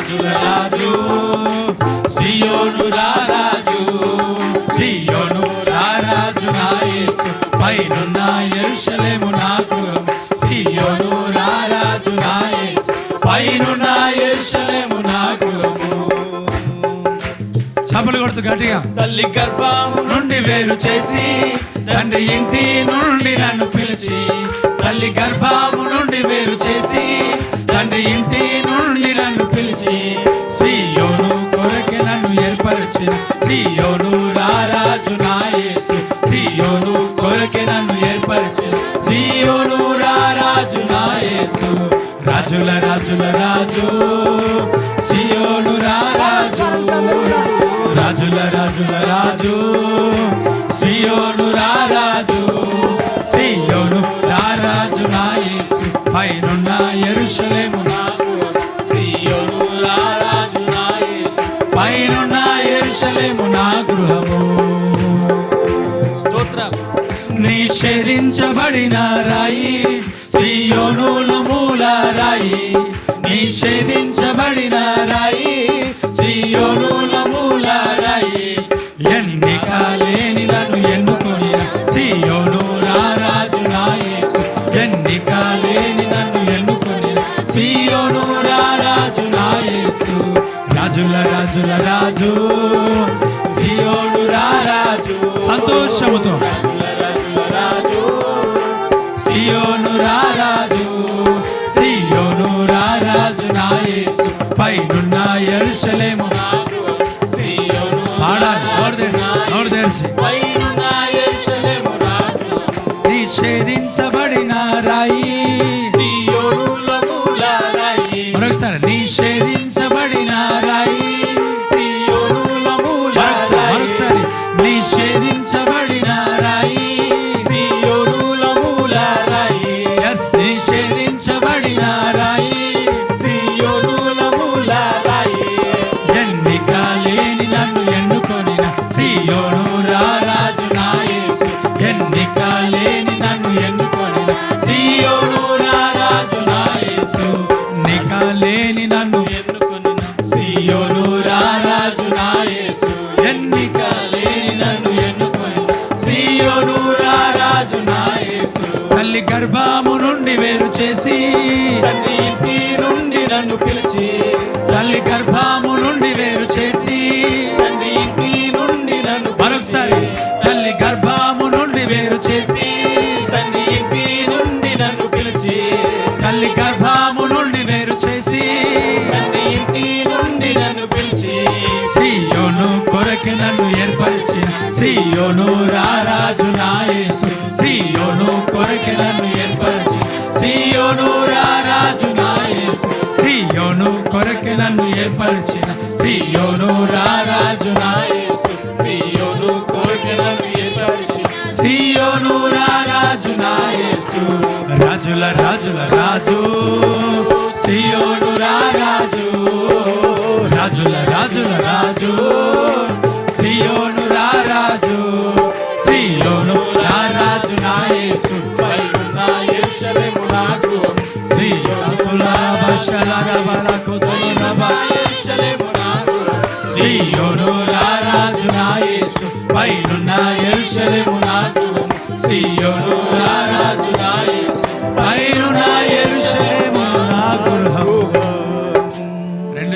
రాజుల రాజు సియోను రారాజు సియోను రారాజు నా యేసు. పైనున్న యెరూషలేము నా గృహం సియోను రారాజు నా యేసు. పైనున్న యెరూషలేము నా గృహము. చపలు కొడుతూ గట్టిగా. తల్లి గర్భము నుండి వేరు చేసి తండ్రి ఇంటి నుండి నన్ను పిలిచి తల్లి గర్భము సియోను రారాజు నాయసు సియోను కొరకే నన్ను ఏర్పరిచిన సియోను రారాజు నాయసు రాజుల రాజుల రాజు సియోను రారాజు. రాజుల రాజుల రాజు సియోను రారాజు. సియోను రారాజు నాయసు పైనున్న ఎరుషలేము గృహము స్తోత్రం. నిషేధించబడిన రాయి సియోనుల మూల రాయి. నిషేధించబడిన రాయి సియోనుల మూల రాయి. ఎన్నిక లేని నన్ను ఎన్నుకొని సియోను రారాజు నా యేసు. ఎన్నిక లేని నన్ను ఎన్నుకొని సియోను రారాజు నా యేసు. రాజుల రాజుల రాజు సంతోషముతో. సియోను రారాజు. సియోను రారాజు నా యేసు. పైనున్న యెరూషలేము. పాడాలి నోరు తెరిచి నోరు తెరిచి. నిషేధించబడిన రాయి. మరొకసారి నిషేధించబడిన రాయి. నిషేధించబడిన సియోనుల మూల ఎస్ నిషేధించబడిన సియోనుల మూల ఎన్నిక లేని నన్ను ఎన్నుకొనిన సియోను రారాజు ఎన్నిక లేని నన్ను ఎన్నుకొనిన సియోను రారాజు నిక లేని నన్ను తల్లి గర్భము నుండి వేరు చేసి తండ్రి ఇంటి నుండి నన్ను పిలిచి తల్లి గర్భము నుండి వేరు చేసి తండ్రి ఇంటి నుండి నన్ను మరొకసారి తల్లి గర్భము కొరకి నన్ను ఏర్పరిచిన సియోను రారాజు నా యేసు సియోను కోరిక నన్ను ఏర్పరిచి సియోను రారాజు నా రాజుల రాజుల రాజు సియోను రారాజు. రాజుల రాజుల రాజు. సియోను రారాజు నా యేసు పైనున్న యెరూషలేము నా సియోను రారాజు నా యేసు